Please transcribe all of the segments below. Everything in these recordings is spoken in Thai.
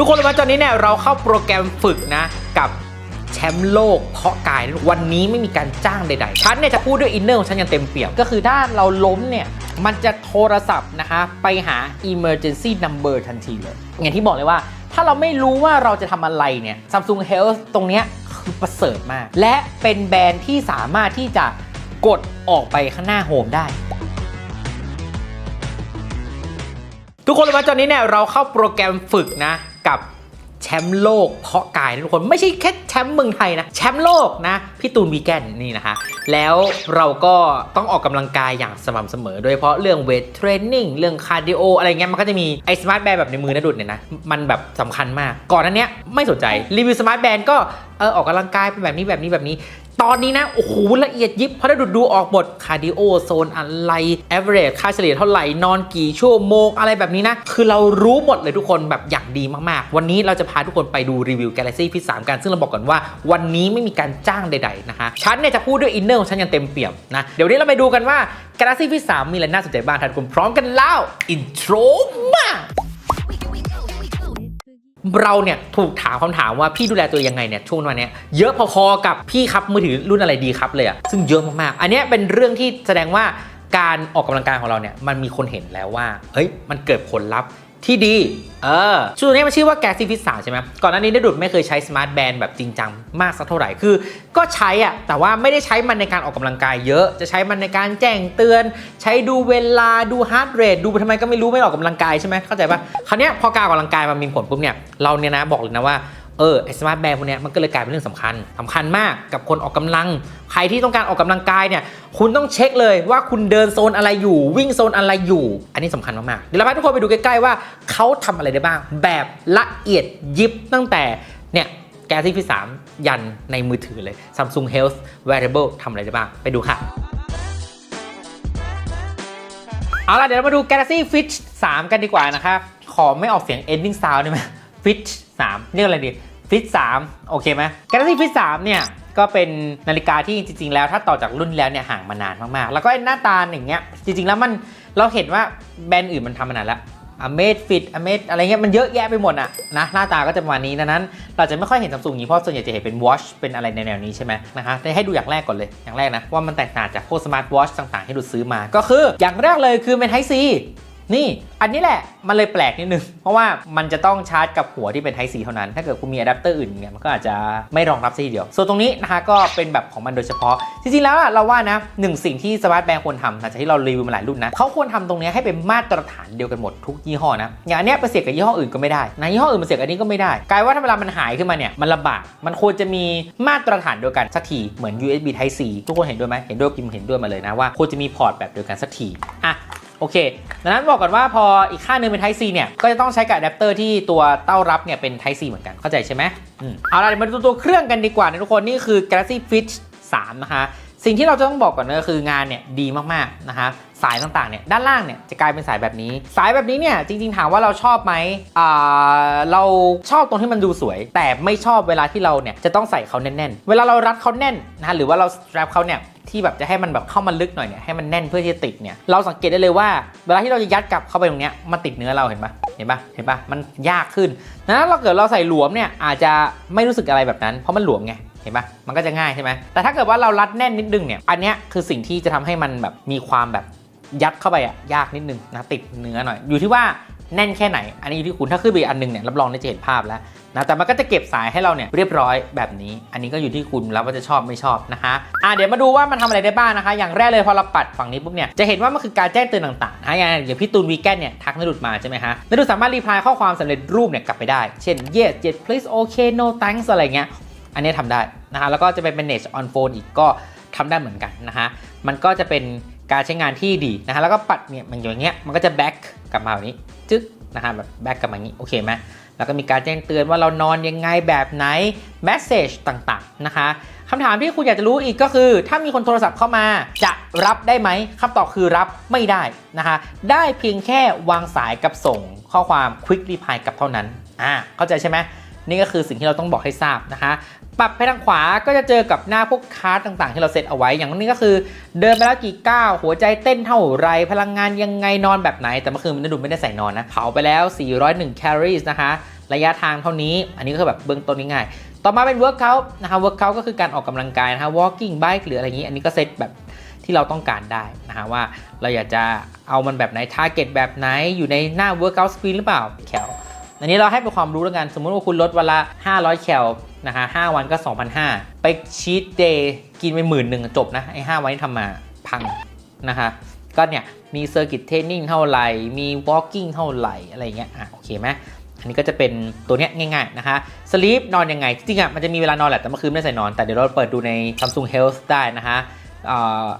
ทุกคนรู้ไหมตอนนี้เนี่ยเราเข้าโปรแกรมฝึกนะกับแชมป์โลกเพาะกายวันนี้ไม่มีการจ้างใดๆ ฉันเนี่ยจะพูดด้วยอินเนอร์ของฉันอย่างเต็มเปี่ยม ก็คือถ้าเราล้มเนี่ย มันจะโทรศัพท์นะคะ ไปหา emergency number ทันทีเลย อย่างที่บอกเลยว่า ถ้าเราไม่รู้ว่าเราจะทำอะไรเนี่ย Samsung Health ตรงเนี้ยคือประเสริฐมาก และเป็นแบรนด์ที่สามารถที่จะกดออกไปข้างหน้าโฮมได้ทุกคนรู้ไหมตอนนี้เนี่ยเราเข้าโปรแกรมฝึกนะ กับแชมป์โลกเพาะกายนะทุกคนไม่ใช่แค่แชมป์เมืองไทยนะแชมป์โลกนะพี่ตูนวีแกนนี่นะคะ แล้วเราก็ต้องออกกำลังกายอย่างสม่ำเสมอ โดยเฉพาะเรื่องเวทเทรนนิ่งเรื่องคาร์ดิโออะไรเงี้ยมันก็จะมีไอ้สมาร์ทแบนด์แบบในมือนะดุดเนี่ยนะมันแบบสำคัญมาก ก่อนนั้นเนี้ยไม่สนใจรีวิวสมาร์ทแบนด์ก็เออออกกำลังกายเป็นแบบนี้แบบนี้แบบนี้ ตอนนี้นะ โอ้โห ละเอียดยิบเพราะได้ดูดูออกบทคาร์ดิโอโซนอะไร a v e r a g e ค่าเฉลี่ยเท่าไหร่ นอนกี่ชั่วโมง อะไรแบบนี้นะ คือเรารู้หมดเลยทุกคนแบบอย่างดีมากๆ วันนี้เราจะพาทุกคนไปดูรีวิว Galaxy Fit 3 กัน ซึ่งเราบอกก่อนว่าวันนี้ไม่มีการจ้างใดๆ นะคะ ฉันเนี่ยจะพูดด้วยอินเนอร์ของฉันอย่างเต็มเปี่ยมนะ เดี๋ยวนนี้เราไปดูกันว่า Galaxy Fit 3มีอะไรน่าสนใจบ้างท่านคุณพร้อมกันแล้วอินโทรมา เราเนี่ยถูกถามคำถามว่าพี่ดูแลตัวยังไงเนี่ยช่วงวันนี้เยอะพอๆกับพี่ครับมือถือรุ่นอะไรดีครับเลยอะซึ่งเยอะมากๆ อันนี้เป็นเรื่องที่แสดงว่าการออกกำลังกายของเราเนี่ยมันมีคนเห็นแล้วว่าเฮ้ยมันเกิดผลลัพธ์ ที่ดี เออชุดนี้มันชื่อว่าแกซิฟิตสาใช่ไหมก่อนหน้านี้ได้ดุดไม่เคยใช้สมาร์ทแบนด์แบบจริงจังมากสักเท่าไหร่ คือ ก็ใช้อะแต่ว่าไม่ได้ใช้มันในการออกกำลังกายเยอะ จะใช้มันในการแจ้งเตือน ใช้ดูเวลา ดูฮาร์ดเรท ดูไปทำไมก็ไม่รู้ไม่ออกกำลังกายใช่ไหมเข้าใจปะคราวนี้พอการออกกำลังกายมันมีผลปุ๊บเนี่ย เราเนี่ยนะบอกเลยนะว่า เออไอสมาร์ทแบนด์พวกนี้มันก็เลยกลายเป็นเรื่องสำคัญสำคัญมากกับคนออกกำลัง ใครที่ต้องการออกกำลังกายเนี่ย คุณต้องเช็คเลยว่าคุณเดินโซนอะไรอยู่ วิ่งโซนอะไรอยู่ อันนี้สำคัญมากๆเดี๋ยวเราพาทุกคนไปดูใกล้ๆว่าเขาทำอะไรได้บ้าง แบบละเอียดยิบตั้งแต่เนี่ยแกซี่ที่3ยันในมือถือเลย Samsung Health Wearable ทำอะไรได้บ้าง ไปดูค่ะ เอาล่ะ เดี๋ยวเรามาดู Galaxy Fit 3 กันดีกว่านะคะขอไม่ออกเสียง ending sound ได้ไหม Fit 3 เรียกอะไรดี Fit 3โอเคไหม Galaxy Fit 3เนี่ยก็เป็นนาฬิกาที่จริง ๆ แล้วถ้าต่อจากรุ่นแล้วเนี่ยห่างมานานมากๆ แล้วก็หน้าตาอย่างเงี้ยจริง ๆ แล้วมันเราเห็นว่าแบรนด์อื่นมันทำมานานแล้วอเม z ฟิตอเม z อะไรเงี้ยมันเยอะแยะไปหมดอะนะหน้าตาก็จะประมาณนี้ดังนั้น เราจะไม่ค่อยเห็นซัมซุงอย่างนี้เพราะส่วนใหญ่จะเห็นเป็นวอชเป็นอะไรในแนวนี้ใช่ไหมนะคะให้ดูอย่างแรกก่อนเลยอย่างแรกนะว่ามันแตกต่างจากพวกสมาร์ทวอชต่างๆที่ดูซื้อมาก็คือ อย่างแรกเลยคือเป็นไทซี นี่อันนี้แหละมันเลยแปลกนิดนึง เพราะว่ามันจะต้องชาร์จกับหัวที่เป็น Type C เท่านั้น ถ้าเกิดคุณมีอะแดปเตอร์อื่นเนี่ยมันก็อาจจะไม่รองรับซะทีเดียว ส่วนตรงนี้นะคะก็เป็นแบบของมันโดยเฉพาะ จริงๆแล้วเราว่านะหนึ่งสิ่งที่สมาร์ทแบงค์ควรทำหลังจากที่เรารีวิวมาหลายรุ่นนะเขาควรทำตรงนี้ให้เป็นมาตรฐานเดียวกันหมดทุกยี่ห้อนะอย่างอันเนี้ยไปเสียบกับยี่ห้ออื่นก็ไม่ได้นะยี่ห้ออื่นมาเสียบกับอันนี้ก็ไม่ได้กลายว่าถ้าเวลามันหายขึ้นมาเนี่ยมันลำบากมันควรจะมีมาตรฐานเดียวกันสักทีเหมือน USB Type C ทุกคนเห็นด้วยไหมเห็นด้วยพิมพ์เห็นด้วยมาเลยนะว่าควรจะมีพอร์ตแบบเดียวกันสักทีอะ โอเค ดังนั้นบอกก่อนว่าพออีกข้างหนึงเป็น Type C เนี่ย ก็จะต้องใช้กับอะแดปเตอร์ที่ตัวเต้ารับเนี่ยเป็น Type C เหมือนกัน เข้าใจใช่ไหมอืมเอาล่ะเดี๋ยวมาดูตัวเครื่องกันดีกว่านะทุกคน นี่คือ Galaxy Fit 3 นะคะ สิ่งที่เราจะต้องบอกก่อนก็คืองานเนี่ยดีมากๆ นะคะ สายต่างๆ เนี่ย ด้านล่างเนี่ยจะกลายเป็นสายแบบนี้ สายแบบนี้เนี่ยจริงๆ ถามว่าเราชอบไหมอ่าเราชอบตรงที่มันดูสวย แต่ไม่ชอบเวลาที่เราเนี่ยจะต้องใส่เขาแน่นๆ เวลาเรารัดเขาแน่นนะหรือว่าเรา strap เขาเนี่ย ที่แบบจะให้มันแบบเข้ามาลึกหน่อยเนี่ยให้มันแน่นเพื่อที่จะติดเนี่ยเราสังเกตได้เลยว่า เวลาที่เราจะยัดกลับเข้าไปตรงเนี้ยมันติดเนื้อเราเห็นปะเห็นปะเห็นปะมันยากขึ้นนะเราเกิดเราใส่หลวมเนี่ยอาจจะไม่รู้สึกอะไรแบบนั้น เพราะมันหลวมไงเห็นปะมันก็จะง่ายใช่ไหมแต่ถ้าเกิดว่าเรารัดแน่นนิดนึงเนี่ยอันเนี้ยคือสิ่งที่จะทำให้มันแบบมีความแบบยัดเข้าไปอะยากนิดนึงนะติดเนื้อหน่อย อยู่ที่ว่า แน่นแค่ไหน อันนี้ที่คุณถ้าขึ้นไปอันหนึงเนี่ยรับรองได้จะเห็นภาพแล้วนะแต่มันก็จะเก็บสายให้เราเนี่ยเรียบร้อยแบบนี้ อันนี้ก็อยู่ที่คุณแล้วว่าจะชอบไม่ชอบนะคะอะเดี๋ยวมาดูว่ามันทำอะไรได้บ้างนะคะ อย่างแรกเลยพอเราปัดฝั่งนี้ปุ๊บเนี่ยจะเห็นว่ามันคือการแจ้งเตือนต่างๆนะอย่างอย่างพี่ตูนวีแกนเนี่ยทักนดุดมาใช่ไหมฮะนดุดสามารถรีพลายข้อความสำเร็จรูปเนี่ยกลับไปได้ เช่น yes yes please okay no thanks อะไรเงี้ยอันนี้ทำได้นะฮะแล้วก็จะเป็น manage on phone อีกก็ทำได้เหมือนกันนะฮะมันก็จะเป็นการใช้งานที่ดีนะฮะแล้วก็ปัดเนี่ยมันอย่างเงี้ยมันก็จะ back กลับมาแบบนี้ จึ๊กนะฮะแบบ back กลับมาอย่างนี้โอเคไหมแล้วก็มีการแจ้งเตือนว่าเรานอนยังไงแบบไหน message ต่างๆนะคะคำถามที่คุณอยากจะรู้อีกก็คือ ถ้ามีคนโทรศัพท์เข้ามาจะรับได้ไหมคำตอบคือรับไม่ได้นะคะ ได้เพียงแค่วางสายกับส่งข้อความ quick reply กลับเท่านั้นอ่าเข้าใจใช่ไหมนี่ก็คือสิ่งที่เราต้องบอกให้ทราบนะคะ ปรับไปทางขวาก็จะเจอกับหน้าพวกคาร์ดต่างๆ ที่เราเซตเอาไว้ อย่างนี้ก็คือเดินไปแล้วกี่ก้าวหัวใจเต้นเท่าไร พลังงานยังไงนอนแบบไหน แต่เมื่อคืนมันดูไม่ได้ใส่นอนนะเผาไปแล้ว 401 calories นะคะ ระยะทางเท่านี้ อันนี้ก็คือแบบเบื้องต้นง่ายๆต่อมาเป็น workout นะคะ workout ก็คือการออกกำลังกายนะคะ walking bike หรืออะไรอย่างนี้ อันนี้ก็เซตแบบที่เราต้องการได้นะคะว่าเราอยากจะเอามันแบบไหน target แบบไหนอยู่ในหน้า workout screen หรือเปล่าแคล อันนี้เราให้เป็นความรู้แล้วกัน สมมติว่าคุณลดวันละ 500 แคลนะคะ5วันก็ 2,500 ไปชีตเดย์กินไปหมื่นหนึ่งจบนะ ไอ้5วันที่ทำมาพังนะคะก็เนี่ย มีเซอร์กิตเทรนนิ่งเท่าไหร่ มี walking เท่าไหร่ อะไรเงี้ยอะโอเคไหมอันนี้ก็จะเป็นตัวเนี้ยง่ายๆนะคะสลีปนอนยังไง จริงๆอะมันจะมีเวลานอนแหละแต่เมื่อคืนไม่ได้ใส่นอน แต่เดี๋ยวเราเปิดดูใน Samsung Health ได้นะคะ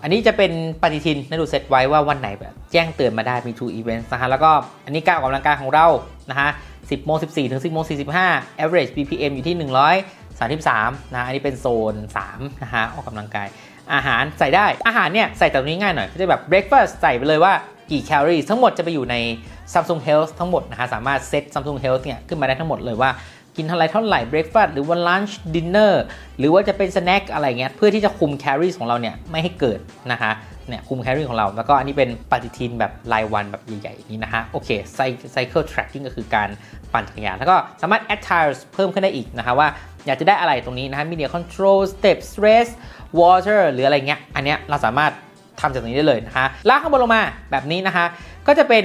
อันนี้จะเป็นปฏิทินให้ดูเซตไว้ว่าวันไหนแบบแจ้งเตือนมาได้มี True Events นะคะแล้วก็อันนี้การออกกำลังกายของเรานะคะ 10โมง14 ถึง 10โมง45 average BPM อยู่ที่ 133 นะ อันนี้เป็นโซน 3 นะคะออกกำลังกาย อาหารใส่ได้ อาหารเนี่ย ใส่จากตรงนี้ง่ายหน่อย ก็จะแบบ breakfast ใส่ไปเลยว่ากี่แคลอรี่ทั้งหมดจะไปอยู่ใน Samsung Health ทั้งหมดนะคะสามารถเซต Samsung Health เนี่ย ขึ้นมาได้ทั้งหมดเลยว่ากินเท่าไรเท่าไหร่ breakfast หรือว่า lunch dinner หรือว่าจะเป็น snack อะไรเงี้ยเพื่อที่จะคุมแคลอรี่ของเราเนี่ยไม่ให้เกิดนะคะ เนี่ยคุมแคลอรี่ของเรา แล้วก็อันนี้เป็นปฏิทินแบบรายวันแบบใหญ่ๆนี้นะคะโอเค cycle tracking ก็คือการปั่นจักรยาน แล้วก็สามารถ add tiles เพิ่มขึ้นได้อีกนะคะว่าอยากจะได้อะไรตรงนี้นะคะ media control step stress water หรืออะไรเงี้ยอันเนี้ยเราสามารถทำจากตรงนี้ได้เลยนะคะลากข้างบนลงมาแบบนี้นะคะก็จะเป็น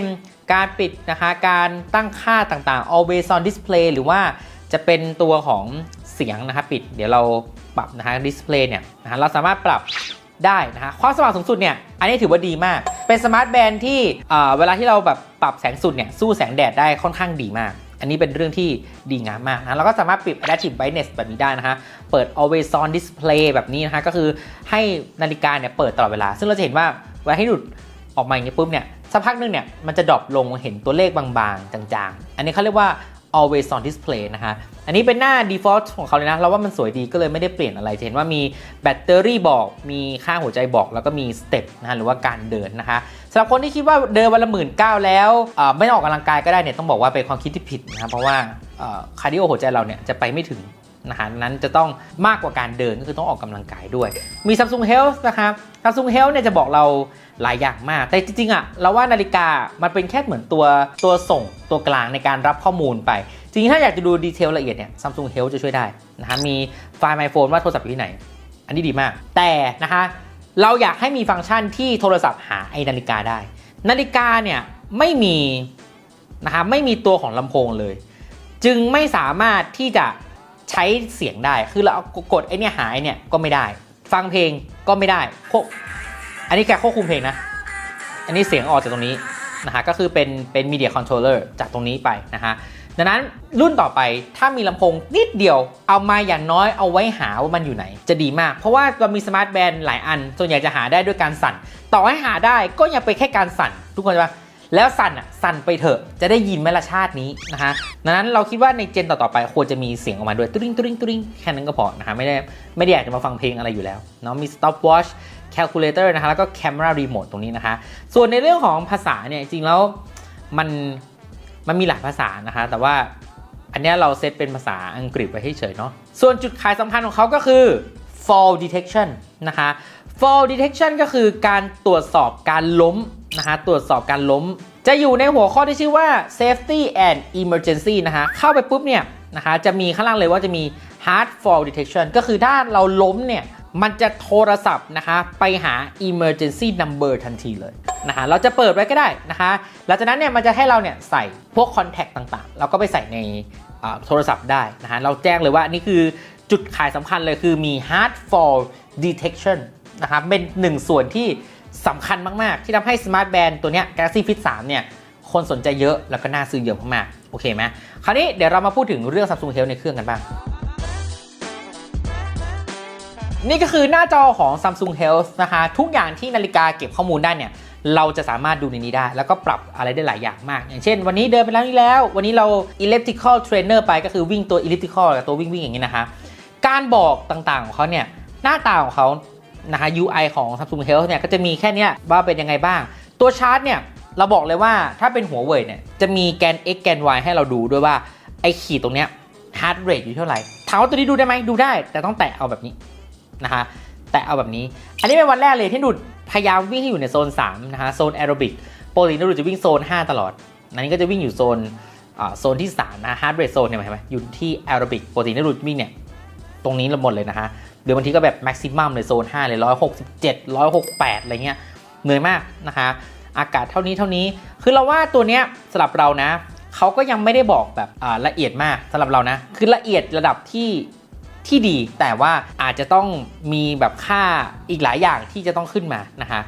การปิดนะคะการตั้งค่าต่างๆ always on display หรือว่าจะเป็นตัวของเสียงนะคะปิดเดี๋ยวเราปรับนะคะ display เนี่ยนะคะเราสามารถปรับ ได้นะคะความสว่างสูงสุดเนี่ยอันนี้ถือว่าดีมาก เป็นสมาร์ทแบนด์ที่เวลาที่เราแบบปรับแสงสุดเนี่ยสู้แสงแดดได้ค่อนข้างดีมาก อันนี้เป็นเรื่องที่ดีงามมากนะเราก็สามารถปิด adaptive brightness แบบนี้ได้นะคะเปิด always on display แบบนี้นะคะก็คือให้นาฬิกาเนี่ยเปิดตลอดเวลา ซึ่งเราจะเห็นว่าเวลาให้ดูดออกมาอย่างนี้ปุ๊บเนี่ยสักพักนึงเนี่ยมันจะดรอปลงเห็นตัวเลขบางๆ จางๆ อันนี้เขาเรียกว่า always on display นะคะอันนี้เป็นหน้า default ของเขาเลยนะ เราว่ามันสวยดีก็เลยไม่ได้เปลี่ยนอะไร จะเห็นว่ามีแบตเตอรี่บอก มีค่าหัวใจบอก แล้วก็มีสเต็ปนะฮะ หรือว่าการเดินนะคะสำหรับคนที่คิดว่าเดินวันละหมื่นเก้าแล้วไม่อออกกำลังกายก็ได้เนี่ยต้องบอกว่าเป็นความคิดที่ผิดนะครับเพราะว่าคาร์ดิโอหัวใจเราเนี่ยจะไปไม่ถึงนะฮะนั้นจะต้องมากกว่าการเดินก็คือต้องออกกำลังกายด้วย มี Samsung Health นะครับ Samsung Health เนี่ยจะบอกเราหลายอย่างมาก แต่จริงๆอะเราว่านาฬิกามันเป็นแค่เหมือนตัวตัวส่งตัวกลางในการรับข้อมูลไป จริงๆ ถ้าอยากจะดูดีเทลละเอียดเนี่ย Samsung Health จะช่วยได้นะฮะมีไฟล์ My Phone ว่าโทรศัพท์อยู่ที่ไหน อันนี้ดีมาก แต่นะคะ เราอยากให้มีฟังก์ชันที่โทรศัพท์หาไอ้นาฬิกาได้ นาฬิกาเนี่ยไม่มีนะคะไม่มีตัวของลำโพงเลย จึงไม่สามารถที่จะใช้เสียงได้ คือเราเอากดไอ้เนี่ยหายเนี่ยก็ไม่ได้ ฟังเพลง ก็ไม่ได้ควบอันนี้แกควบคุมเพลงนะ อันนี้เสียงออกจากตรงนี้นะฮะก็คือเป็นเป็นมีเดียคอนโทรลเลอร์จากตรงนี้ไปนะฮะดังนั้นรุ่นต่อไปถ้ามีลำโพงนิดเดียวเอามาอย่างน้อยเอาไว้หาว่ามันอยู่ไหน จะดีมาก เพราะว่าเรามีสมาร์ทแบนด์หลายอัน ส่วนใหญ่จะหาได้ด้วยการสั่น ต่อให้หาได้ก็ยังเป็นแค่การสั่น ทุกคนใช่ปะ แล้วสั่นอะสั่นไปเถอะจะได้ยินไหมละชาตินี้นะฮะดังนั้นเราคิดว่าในเจนต่อๆไปควรจะมีเสียงออกมาด้วยตุ้ริงตุ้ริงตุ้ริงแค่นั้นก็พอนะฮะไม่ได้ไม่ได้อยากจะมาฟังเพลงอะไรอยู่แล้วเนาะมี stopwatch calculator นะคะแล้วก็ camera remote ตรงนี้นะคะ ส่วนในเรื่องของภาษาเนี่ยจริงแล้วมันมันมีหลายภาษานะคะ แต่ว่าอันนี้เราเซตเป็นภาษาอังกฤษไว้ให้เฉยเนาะส่วนจุดขายสำคัญของเขาก็คือ fall detection นะคะ fall detection ก็คือการตรวจสอบการล้ม นะคะตรวจสอบการล้ม จะอยู่ในหัวข้อที่ชื่อว่า safety and emergency นะคะเข้าไปปุ๊บเนี่ยนะคะจะมีข้างล่างเลยว่าจะมี hard fall detection ก็คือถ้าเราล้มเนี่ยมันจะโทรศัพท์นะคะไปหา emergency number ทันทีเลยนะคะเราจะเปิดไว้ก็ได้นะคะหลังจากนั้นเนี่ยมันจะให้เราเนี่ยใส่พวก contact ต่างๆ เราก็ไปใส่ในโทรศัพท์ได้นะคะเราแจ้งเลยว่านี่คือจุดขายสำคัญเลยคือมี hard fall detection นะครับเป็นหนึ่งส่วนที่ สำคัญมากๆ ที่ทำให้ Smart Band ตัวเนี้ย Galaxy Fit 3 เนี่ย คนสนใจเยอะแล้วก็น่าซื้อเยอะมากๆ โอเคไหมคราวนี้เดี๋ยวเรามาพูดถึงเรื่อง Samsung Health ในเครื่องกันบ้าง นี่ก็คือหน้าจอของ Samsung Health นะคะ ทุกอย่างที่นาฬิกาเก็บข้อมูลได้เนี่ยเราจะสามารถดูในนี้ได้ แล้วก็ปรับอะไรได้หลายอย่างมาก อย่างเช่น วันนี้เดินไปแล้วนี่แล้ว วันนี้เรา elliptical trainer ไปก็คือวิ่งตัว elliptical กับตัววิ่งวิ่งอย่างนี้นะคะ การบอกต่างๆของเขาเนี่ยหน้าตาของเขา นะคะ UI ของ Samsung Health เนี่ยก็จะมีแค่นี้ว่าเป็นยังไงบ้าง ตัวชาร์ตเนี่ยเราบอกเลยว่าถ้าเป็นหัวเว่ยเนี่ยจะมีแกน x แกน y ให้เราดูด้วยว่าไอ้ขีดตรงเนี้ย heart rate อยู่เท่าไหร่ถามว่าตัวนี้ดูได้ไหมดูได้ แต่ต้องแตะเอาแบบนี้นะคะ แตะเอาแบบนี้ อันนี้เป็นวันแรกเลยที่ดูดพยายามวิ่งให้อยู่ในโซน 3 นะคะโซนแอโรบิกปกติดูดจะวิ่งโซน 5 ตลอด อันนี้ก็จะวิ่งอยู่โซนโซนที่ 3 นะฮาร์ดเรทโซนเนี่ยเห็นไหมอยู่ที่แอโรบิกปกตินรุดวิ่งเนี่ย ตรงนี้ละหมดเลยนะฮะหรือบางทีก็แบบแม็กซิมัมเลยโซน5เลย167 168อะไรเงี้ยเหนื่อยมากนะคะอากาศเท่านี้เท่านี้ คือเราว่าตัวเนี้ยสำหรับเรานะเขาก็ยังไม่ได้บอกแบบละเอียดมากสำหรับเรานะ คือละเอียดระดับที่ที่ดี แต่ว่าอาจจะต้องมีแบบค่าอีกหลายอย่างที่จะต้องขึ้นมานะคะ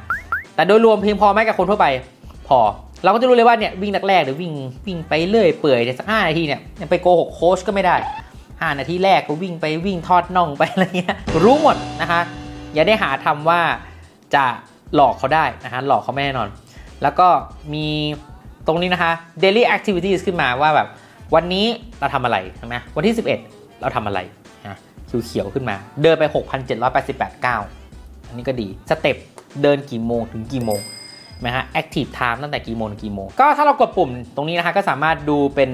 แต่โดยรวมเพียงพอไหมกับคนทั่วไปพอ เราก็จะรู้เลยว่าเนี่ยวิ่งแรกๆหรือวิ่งวิ่งไปเรื่อยเปื่อยเนี่ยสักห้านาทีเนี่ยยังไปโกหกโค้ชก็ไม่ได้ 5 นาทีแรกก็วิ่งไปวิ่งทอดน่องไปอะไรเงี้ยรู้หมดนะคะ อย่าได้หาทำว่าจะหลอกเขาได้นะคะหลอกเขาไม่แน่นอน แล้วก็มีตรงนี้นะคะ daily activities ขึ้นมาว่าแบบวันนี้เราทำอะไรใช่ไหมวันที่ 11 เราทำอะไรนะเขียวๆขึ้นมา เดินไป 6,788ก้าวอันนี้ก็ดีสเต็ปเดินกี่โมงถึงกี่โมงนะฮะ active time ตั้งแต่กี่โมงถึงกี่โมง ก็ถ้าเรากดปุ่มตรงนี้นะฮะก็สามารถดูเป็น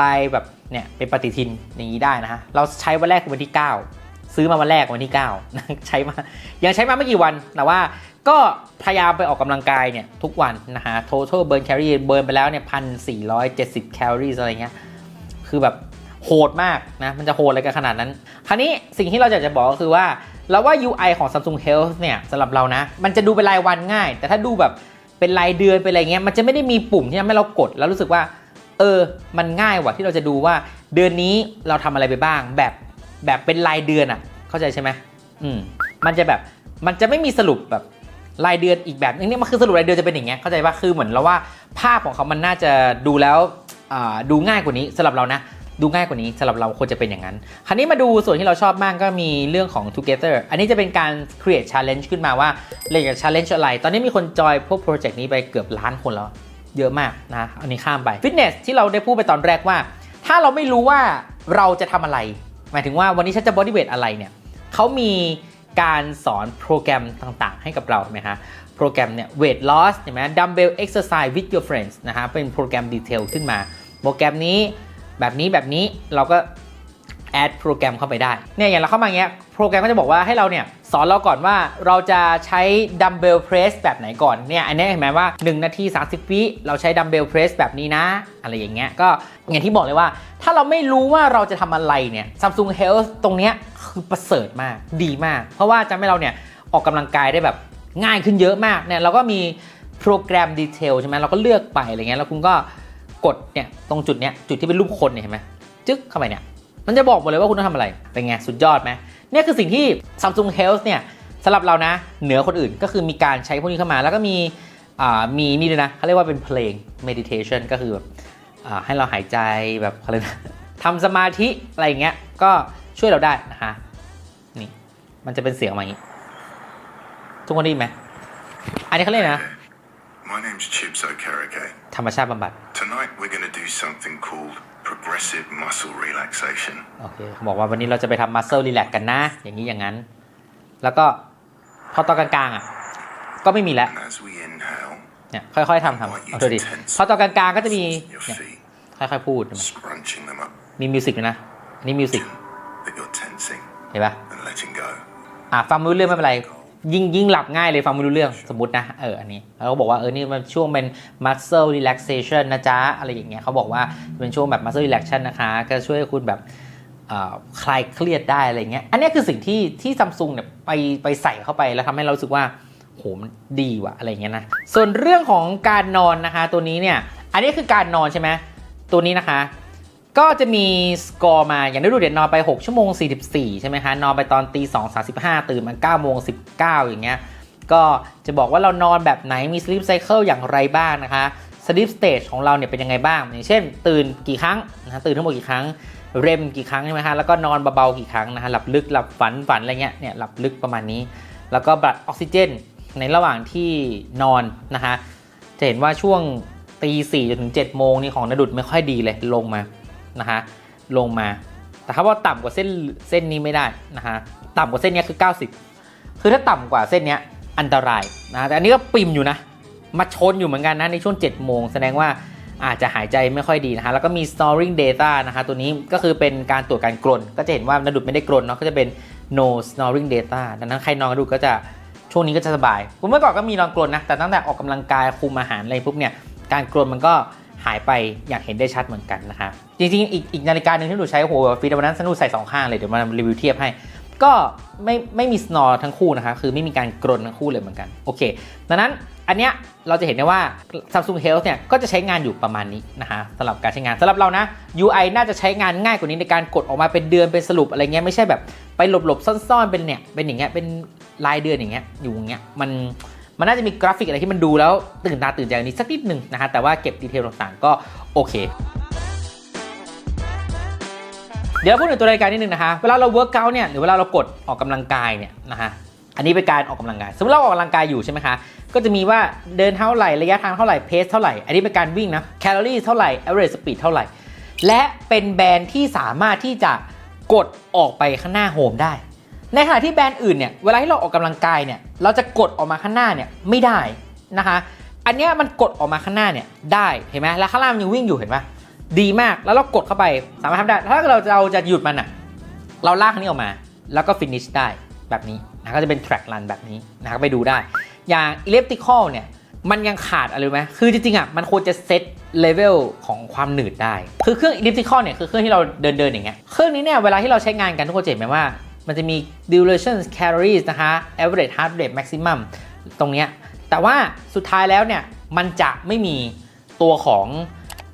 ลายแบบเนี่ยเป็นปฏิทินอย่างนี้ได้นะฮะเราใช้วันแรกคือวันที่ 9 ซื้อมาวันแรกวันที่ 9 ใช้มายังใช้มาไม่กี่วันแต่ว่าก็พยายามไปออกกำลังกายเนี่ยทุกวันนะฮะ total burn calorie เบิร์นไปแล้วเนี่ยพันสี่ร้อยเจ็ดสิบแคลอรี่อะไรเงี้ยคือแบบโหดมากนะ มันจะโหดอะไรกันขนาดนั้น คราวนี้สิ่งที่เราอยากจะบอกก็คือว่าเราว่า UI ของ Samsung Health เนี่ยสำหรับเรานะ มันจะดูเป็นรายวันง่าย แต่ถ้าดูแบบเป็นรายเดือนเป็นอะไรเงี้ยมันจะไม่ได้มีปุ่มที่ทำให้เรากดแล้วรู้สึกว่า เออ มันง่ายกว่าที่เราจะดูว่าเดือนนี้เราทำอะไรไปบ้าง แบบแบบเป็นรายเดือนอะ่ะ เข้าใจใช่ไหมอืมมันจะแบบมันจะไม่มีสรุปแบบรายเดือนอีกแบบนึงนี่มันคือสรุปรายเดือนจะเป็นอย่างเงี้ยเข้าใจป่ะคือเหมือนเราว่าภาพของเขามันน่าจะดูแล้วอ่าดูง่ายกว่านี้สำหรับเรานะ ดูง่ายกว่านี้สำหรับเราควรจะเป็นอย่างนั้น คราวนี้มาดูส่วนที่เราชอบมากก็มีเรื่องของ Together อันนี้จะเป็นการ create challenge ขึ้นมาว่าเราอยาก challenge อะไร ตอนนี้มีคนจอยพวกโปรเจกต์นี้ไปเกือบล้านคนแล้ว เยอะมากนะอันนี้ข้ามไปฟิตเนสที่เราได้พูดไปตอนแรกว่า ถ้าเราไม่รู้ว่าเราจะทำอะไร หมายถึงว่าวันนี้ฉันจะบอดี้เวทอะไรเนี่ยเขามีการสอนโปรแกรมต่างๆ ให้กับเราไหมฮะโปรแกรมเนี่ย weight loss เห็นไหมเบลเอ็กซ์ไซส์วิด with your friends นะฮะเป็นโปรแกรมดีเทลขึ้นมา โปรแกรมนี้แบบนี้แบบนี้เราก็ แอดโปรแกรมเข้าไปได้ เนี่ยอย่างเราเข้ามาเงี้ยโปรแกรมก็จะบอกว่าให้เราเนี่ยสอนเราก่อนว่าเราจะใช้ดัมเบลเพรสแบบไหนก่อนเนี่ยอันนี้เห็นไหมว่า 1 นาที 30 วิเราใช้ดัมเบลเพรสแบบนี้นะ อะไรอย่างเงี้ยก็อย่างที่บอกเลยว่า ถ้าเราไม่รู้ว่าเราจะทำอะไรเนี่ย Samsung Health ตรงเนี้ยคือประเสริฐมากดีมาก เพราะว่าจะให้เราเนี่ยออกกำลังกายได้แบบง่ายขึ้นเยอะมากเนี่ยเราก็มีโปรแกรมดีเทลใช่ไหมเราก็เลือกไปอะไรเงี้ยแล้วคุณก็กดเนี่ยตรงจุดเนี้ยจุดที่เป็นรูปคนเนี่ยเห็นไหมจึ๊กเข้าไปเนี่ย มันจะบอกหมดเลยว่าคุณต้องทำอะไร เป็นไง สุดยอดไหมเนี่ยคือสิ่งที่ Samsung Health เนี่ยสำหรับเรานะ เหนือคนอื่นก็คือมีการใช้พวกนี้เข้ามา แล้วก็มีอ่ามีนี่ด้วยนะเขาเรียกว่าเป็นเพลง meditation ก็คือแบบอ่าให้เราหายใจแบบอะไรนะทำสมาธิอะไรอย่างเงี้ยก็ช่วยเราได้นะคะนี่มันจะเป็นเสียงออกมาอย่างนี้ ทุกคนได้ยินไหมอันนี้เขาเรียกนะ My name's Chips Okereke. ธรรมชาติบำบัด Tonight we're going to do something called progressive muscle relaxation. โอเคเขาบอกว่าวันนี้เราจะไปทำ muscle relax กันนะ อย่างนี้อย่างนั้น แล้วก็พอตอนกลางๆอะ ก็ไม่มีแล้ว And as we inhale, เนี่ย ค่อยๆทำทำ I want you เอาดู to ดิ tense พอตอนกลางๆก็จะมี your เนี่ย feet, ค่อยๆพูดเห็นไหม scrunching them up, มีมิวสิกด้วยนะ อันนี้มิวสิก that you're tensing เห็นปะ and letting go. อะฟังไม่รู้เรื่องไม่เป็นไร ยิ่งยิ่งหลับง่ายเลยฟังไม่รู้เรื่องสมมตินะเอออันนี้แล้วก็บอกว่าเออนี่มันช่วงเป็น muscle relaxation นะจ๊ะอะไรอย่างเงี้ยเขาบอกว่าเป็นช่วงแบบ muscle relaxation นะคะก็ช่วยคุณแบบคลายเครียดได้อะไรเงี้ยอันนี้คือสิ่งที่ที่ซัมซุงเนี่ยไปไปใส่เข้าไปแล้วทำให้เราสึกว่าโหมันดีว่ะอะไรเงี้ยนะส่วนเรื่องของการนอนนะคะตัวนี้เนี่ยอันนี้คือการนอนใช่ไหมตัวนี้นะคะ ก็จะมีสกอร์มาอย่างได้ดูเด็ดนอนไป 6 ชั่วโมง 44 ใช่ไหมคะนอนไปตอนตี2 35ตื่นมา9โมง19 อย่างเงี้ย ก็จะบอกว่าเรานอนแบบไหนมี sleep cycle อย่างไรบ้างนะคะ sleep stage ของเราเนี่ยเป็นยังไงบ้าง อย่างเช่น ตื่นกี่ครั้งนะตื่นทั้งหมดกี่ครั้ง เรมกี่ครั้งใช่ไหมคะแล้วก็นอนเบาๆกี่ครั้งนะคะหลับลึกหลับฝันฝันอะไรเงี้ยเนี่ยหลับลึกประมาณนี้ แล้วก็บัตรออกซิเจนในระหว่างที่นอนนะคะจะเห็นว่าช่วงตีสี่จนถึง7จ็ดโมงนี่ของนดุดไม่ค่อยดีเลยลงมา นะคะลงมา แต่ถ้าว่าต่ำกว่าเส้นเส้นนี้ไม่ได้นะคะต่ำกว่าเส้นนี้คือ 90 คือถ้าต่ำกว่าเส้นนี้อันตรายนะแต่อันนี้ก็ปิมอยู่นะมาชนอยู่เหมือนกันนะในช่วง 7 โมง แสดงว่าอาจจะหายใจไม่ค่อยดีนะคะแล้วก็มี snoring data นะคะตัวนี้ก็คือเป็นการตรวจการกรน ก็จะเห็นว่านดุดไม่ได้กรนเนาะก็จะเป็น no snoring data ดังนั้นใครนอนกระดูกก็จะช่วงนี้ก็จะสบายผมเมื่อก่อนก็มีนอนกรนนะแต่ตั้งแต่ออกกำลังกายคุมอาหารอะไรปุ๊บเนี่ยการกรนมันก็ หายไปอย่างเห็นได้ชัดเหมือนกันนะคะจริงๆ อีกอีกนาฬิกาหนึ่งที่หนูใช้โอ้โหฟิตวันนั้นสนุกใส่สองข้างเลยเดี๋ยวมารีวิวเทียบให้ ก็ไม่ไม่มีสนอทั้งคู่นะคะคือไม่มีการกรนทั้งคู่เลยเหมือนกันโอเคดังนั้นอันเนี้ยเราจะเห็นได้ว่า Samsung Health เนี่ยก็จะใช้งานอยู่ประมาณนี้นะคะสำหรับการใช้งานสำหรับเรานะ UI น่าจะใช้งานง่ายกว่านี้ในการกดออกมาเป็นเดือนเป็นสรุปอะไรเงี้ยไม่ใช่แบบไปหลบๆซ่อนๆเป็นเนี่ยเป็นอย่างเงี้ยเป็นรายเดือนอย่างเงี้ยอยู่อย่างเงี้ยมัน มันน่าจะมีกราฟิกอะไรที่มันดูแล้วตื่นตาตื่นใจกว่านี้สักนิดหนึ่งนะคะแต่ว่าเก็บดีเทลต่างๆ ก็โอเคเดี๋ยวพูดถึงตัวรายการนิดนึงนะคะเวลาเราเวิร์กเกาเนี่ย หรือเวลาเรากดออกกำลังกายเนี่ยนะคะอันนี้เป็นการออกกำลังกาย สมมติเราออกกำลังกายอยู่ใช่ไหมคะ ก็จะมีว่าเดินเท่าไหร่ ระยะทางเท่าไหร่ เพสเท่าไหร่ อันนี้เป็นการวิ่งนะ แคลอรี่เท่าไหร่ average speed เท่าไหร่ และเป็นแบรนด์ที่สามารถที่จะกดออกไปข้างหน้าโฮมได้ ในขณะที่แบรนด์อื่นเนี่ยเวลาที่เราออกกำลังกายเนี่ยเราจะกดออกมาข้างหน้าเนี่ยไม่ได้นะคะอันเนี้ยมันกดออกมาข้างหน้าเนี่ยได้เห็นไหมแล้วข้างล่างมันยังวิ่งอยู่เห็นปะดีมากแล้วเรากดเข้าไปสามารถทำได้ ถ้าเราเราจะหยุดมันอะเราลากนี้ออกมา แล้วก็ finish ได้แบบนี้นะก็จะเป็น track run แบบนี้นะครับไปดูได้ อย่าง elliptical เนี่ยมันยังขาดอะไรไหมคือจริงๆอะมันควรจะเซตเลเวลของความหนืดได้ คือเครื่อง elliptical เนี่ยคือเครื่องที่เราเดินๆอย่างเงี้ยเครื่องนี้เนี่ยเวลาที่เราใช้งานกันทุกคนจะเห็นไหมว่า มันจะมี duration calories นะคะ average heart rate maximum ตรงนี้แต่ว่าสุดท้ายแล้วเนี่ย มันจะไม่มีตัวของ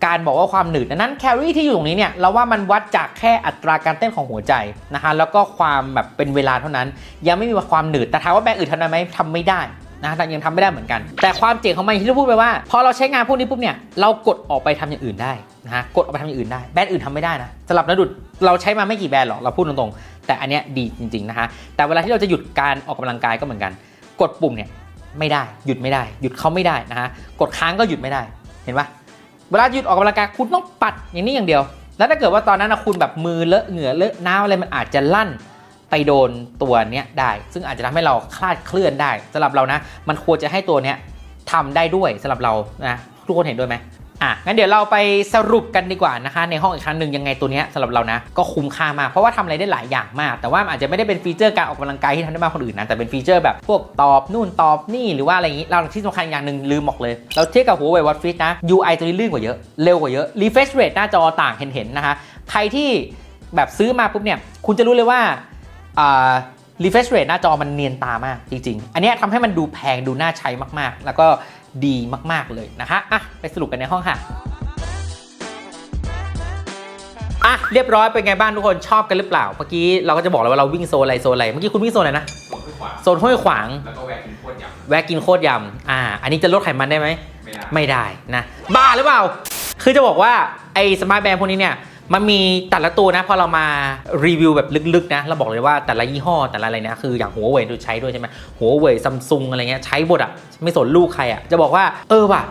การบอกว่าความหนืดดังนั้นแคลอรี่ที่อยู่ตรงนี้เนี่ยเราว่ามันวัดจากแค่อัตราการเต้นของหัวใจนะคะแล้วก็ความแบบเป็นเวลาเท่านั้น ยังไม่มีความหนืดแต่ถามว่าแบรนด์อื่นทำได้ไหมทำไม่ได้นะแต่ยังทำไม่ได้เหมือนกัน แต่ความเจ๋งของมันที่เราพูดไปว่า พอเราใช้งานพวกนี้ปุ๊บเนี่ยเรากดออกไปทำอย่างอื่นได้นะฮะกดออกไปทำอย่างอื่นได้แบรนด์อื่นทำไม่ได้นะสำหรับนดุดเราใช้มาไม่กี่แบรนด์หรอกเราพูดตรงๆ แต่อันเนี้ยดีจริงๆนะคะแต่เวลาที่เราจะหยุดการออกกำลังกายก็เหมือนกัน กดปุ่มเนี่ยไม่ได้หยุดไม่ได้ หยุดเขาไม่ได้นะฮะกดค้างก็หยุดไม่ได้เห็นปะเวลาหยุดออกกำลังกายคุณต้องปัดอย่างนี้อย่างเดียว แล้วถ้าเกิดว่าตอนนั้นนะคุณแบบมือเลอะเหงื่อเลอะน้ำอะไรมันอาจจะลั่นไปโดนตัวเนี้ยได้ ซึ่งอาจจะทำให้เราคลาดเคลื่อนได้สำหรับเรานะ มันควรจะให้ตัวเนี้ยทำได้ด้วยสำหรับเรานะทุกคนเห็นด้วยไหม อะงั้นเดี๋ยวเราไปสรุปกันดีกว่านะคะ ในห้องอีกครั้งหนึ่งยังไงตัวนี้สำหรับเรานะ ก็คุ้มค่ามากเพราะว่าทำอะไรได้หลายอย่างมาก แต่ว่าอาจจะไม่ได้เป็นฟีเจอร์การออกกำลังกายที่ทำได้มากคนอื่นนะแต่เป็นฟีเจอร์แบบพวกตอบนู่นตอบนี่หรือว่าอะไรอย่างนี้เราที่สำคัญอย่างหนึ่งลืมบอกเลย เราเทียบกับ Huawei Watch Fit นะ UI ตัวนี้ลื่นกว่าเยอะเร็วกว่าเยอะ refresh rate หน้าจอต่างเห็นๆนะคะใครที่แบบซื้อมาปุ๊บเนี่ยคุณจะรู้เลยว่าอ่า refresh rate หน้าจอมันเนียนตามากจริงๆ อันนี้ทำให้มันดูแพงดูน่าใช้มากๆ แล้วก็ ดีมาก ๆ เลยนะคะอะไปสรุปกันในห้องค่ะอะเรียบร้อยเป็นไงบ้างทุกคนชอบกันหรือเปล่า เมื่อกี้เราก็จะบอกแล้วว่าเราวิ่งโซนอะไรโซนอะไร เมื่อกี้คุณวิ่งโซนอะไรนะหัวขึ้นขวาโซนห้วยขวาง แล้วก็แวะกินโคตรยแวะกินโคตรยำ อ่า อันนี้จะลดไขมันได้ไหมำไม่ได้ ไม่ได้นะ บ้าหรือเปล่า คือจะบอกว่าไอ้สมาร์ทแบนด์พวกนี้เนี่ย มันมีแต่ละตัวนะพอเรามารีวิวแบบลึกๆนะเราบอกเลยว่าแต่ละยี่ห้อแต่ละอะไรนะคืออย่างหัวเว่ยดูใช้ด้วยใช่ไหมหัวเว่ยซัมซุงอะไรเงี้ยใช้หมดอะไม่สนลูกใครอะจะบอกว่าเออว่ะ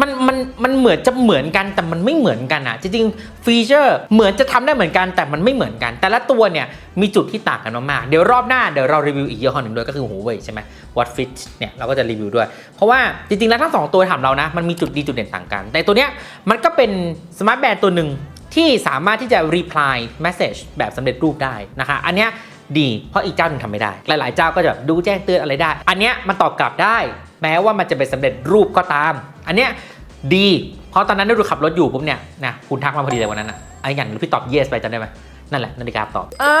มันมันมันเหมือนจะเหมือนกันแต่มันไม่เหมือนกันอะจริงๆฟีเจอร์เหมือนจะทำได้เหมือนกันแต่มันไม่เหมือนกัน แต่ละตัวเนี่ยมีจุดที่ต่างกันมากๆเดี๋ยวรอบหน้าเดี๋ยวเรารีวิวอีกยี่ห้อหนึ่งด้วยก็คือหัวเว่ยใช่ไหม What Fit เนี่ยเราก็จะรีวิวด้วย เพราะว่าจริงๆแล้วทั้งสองตัวถามเรานะ มันมีจุดดีจุดเด่นต่างกัน แต่ตัวเนี้ยมันก็เป็นสมาร์ทแบนด์ตัวหนึ่ง ที่สามารถที่จะ reply message แบบสำเร็จรูปได้นะคะ อันเนี้ยดีเพราะอีกเจ้าหนึงทำไม่ได้ หลาย ๆ เจ้าก็จะแบบดูแจ้งเตือนอะไรได้ อันเนี้ยมันตอบกลับได้ แม้ว่ามันจะเป็นสำเร็จรูปก็ตาม อันเนี้ยดีเพราะตอนนั้นได้ดูขับรถอยู่ปุ๊บเนี่ยนะคุณทักมาพอดีเลยวันนั้นอะไออย่างหรือพี่ตอบ yes ไปจำได้ไหมนั่นแหละนาฬิกาตอบอ่า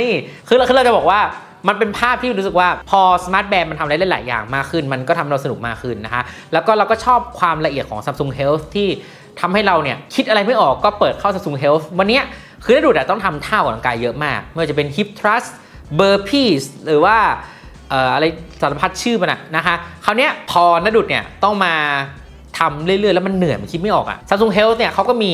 นี่คือเราคือเราจะบอกว่ามันเป็นภาพที่รู้สึกว่าพอสมาร์ทแบนด์มันทำได้หลายอย่างมากขึ้น มันก็ทำเราสนุกมากขึ้นนะคะ แล้วก็เราก็ชอบความละเอียดของ Samsung Health ที่ ทำให้เราเนี่ยคิดอะไรไม่ออกก็เปิดเข้า Samsung Health วันเนี้ยคือได้ดูแต่ต้องทำท่าออกกำลังกายเยอะมากไม่ว่าจะเป็น Hip Thrust Burpees หรือว่าเอ่ออะไรสารพัดชื่อมันะนะคะคราวเนี้ยพอนดุดเนี่ยต้องมาทำเรื่อยๆ แล้วมันเหนื่อยมันคิดไม่ออกอะ Samsung Health เนี่ยเขาก็มี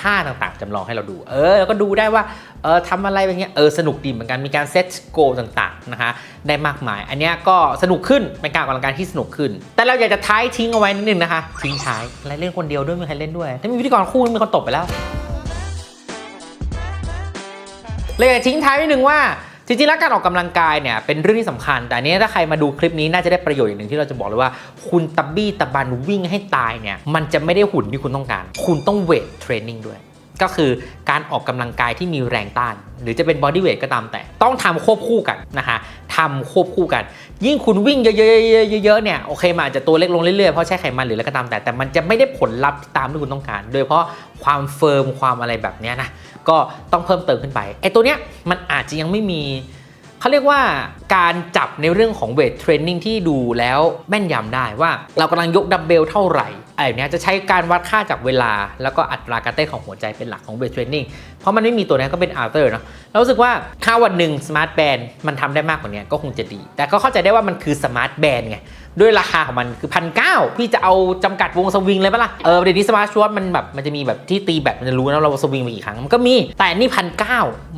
ท่าต่างๆจำลองให้เราดู เออแล้วก็ดูได้ว่า เออทำอะไรแบบเนี้ยเออสนุกดีเหมือนกันมีการเซตโกต่างๆนะคะได้มากมาย อันนี้ก็สนุกขึ้นเป็นการออกกำลังกายที่สนุกขึ้น แต่เราอยากจะท้ายทิ้งเอาไว้นิดนึงนะคะ ทิ้งท้ายอะไรเล่นคนเดียวด้วยมีใครเล่นด้วยถ้ามีพิธีกรคู่มีคนตบไปแล้วเลยอยากทิ้งท้ายนิดนึงว่าจริงๆแล้วการออกกำลังกายเนี่ยเป็นเรื่องที่สำคัญ แต่อันนี้ถ้าใครมาดูคลิปนี้น่าจะได้ประโยชน์อย่างหนึ่งที่เราจะบอกเลยว่า คุณตะบี้ตะบันวิ่งให้ตายเนี่ยมันจะไม่ได้หุ่นที่คุณต้องการ คุณต้องเวทเทรนนิ่งด้วย ก็คือการออกกำลังกายที่มีแรงต้าน หรือจะเป็นบอดี้เวทก็ตามแต่ ต้องทำควบคู่กันนะคะทำควบคู่กัน ยิ่งคุณวิ่งเยอะๆๆๆๆเนี่ยโอเคมันอาจจะตัวเล็กลงเรื่อยๆ เพราะใช้ไขมันหรืออะไรก็ตามแต่ แต่มันจะไม่ได้ผลลัพธ์ตามที่คุณต้องการ โดยเฉพาะความเฟิร์มความอะไรแบบนี้นะก็ต้องเพิ่มเติมขึ้นไปไอ้ตัวเนี้ยมันอาจจะยังไม่มี เขาเรียกว่าการจับในเรื่องของเวทเทรนนิ่งที่ดูแล้วแม่นยำได้ว่าเรากำลังยกดัมเบลเท่าไหร่อะไรแบบเนี้ยจะใช้การวัดค่าจากเวลา แล้วก็อัตราการเต้นของหัวใจเป็นหลักของเวทเทรนนิ่งเพราะมันไม่มีตัวนี้ก็เป็นอัลเตอร์เนาะเรารู้สึกว่าถ้าวันหนึ่งสมาร์ทแบนด์มันทำได้มากกว่านี้ก็คงจะดี แต่ก็เข้าใจได้ว่ามันคือสมาร์ทแบนด์ไง ด้วยราคาของมันคือพันเพี่จะเอาจำกัดวงสวิงเลยปะล่ะเออเดี๋ยวนี้สมาร์ทชวตมันแบบมันจะมีแบบที่ตีแบบมันจะรู้นะเราสวิงไปกี่ครั้งมันก็มีแต่นี่พันเ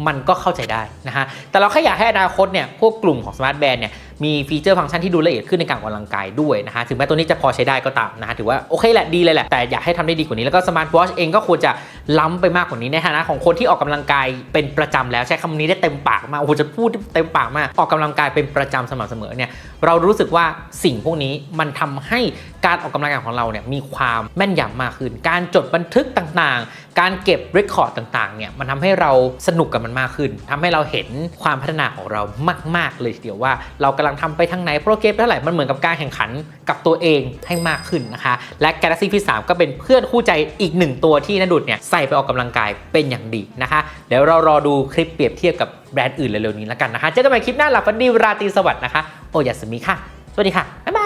มันก็เข้าใจได้นะฮะแต่เราแค่อยากให้อนาคตเนี่ยพวกกลุ่มของสมาร์ทแบนเนี่ย มีฟีเจอร์ฟังก์ชันที่ดูละเอียดขึ้นในการออกกำลังกายด้วยนะฮะถึงแม้ตัวนี้จะพอใช้ได้ก็ตามนะฮะถือว่าโอเคแหละดีเลยแหละแต่อยากให้ทำได้ดีกว่านี้แล้วก็สมาร์ทวอชเองก็ควรจะล้ำไปมากกว่านี้ในฐานะของคนที่ออกกำลังกายเป็นประจำแล้วใช้คำนี้ได้เต็มปากมาโอ้โหจะพูดเต็มปากมากออกกำลังกายเป็นประจำสม่ำเสมอเนี่ยเรารู้สึกว่าสิ่งพวกนี้มันทำให้การออกกำลังกายของเราเนี่ยมีความแม่นยำมากขึ้น การจดบันทึกต่างๆ การเก็บเรคคอร์ดต่างๆเนี่ยมันทำให้เราสนุกกับมันมากขึ้นทำให้เราเห็นความพัฒนาของเรามาก ๆ เลยทีเดียวว่า เรากำลังทำไปทางไหนโปรเกรสเท่าไหร่มันเหมือนกับการแข่งขันกับตัวเองให้มากขึ้นนะคะ และ Galaxy Fit 3ก็เป็นเพื่อนคู่ใจอีกหนึ่งตัวที่นดุดเนี่ยใส่ไปออกกำลังกายเป็นอย่างดีนะคะเดี๋ยวเรารอดูคลิปเปรียบเทียบกับแบรนด์อื่นเร็วๆนี้แล้วกันนะคะเจอกันใหม่คลิปหน้าหลับฝันดีราตรีสวัสดิ์นะคะโอยาสมิค่ะสวัสดีค่ะบ๊ายบาย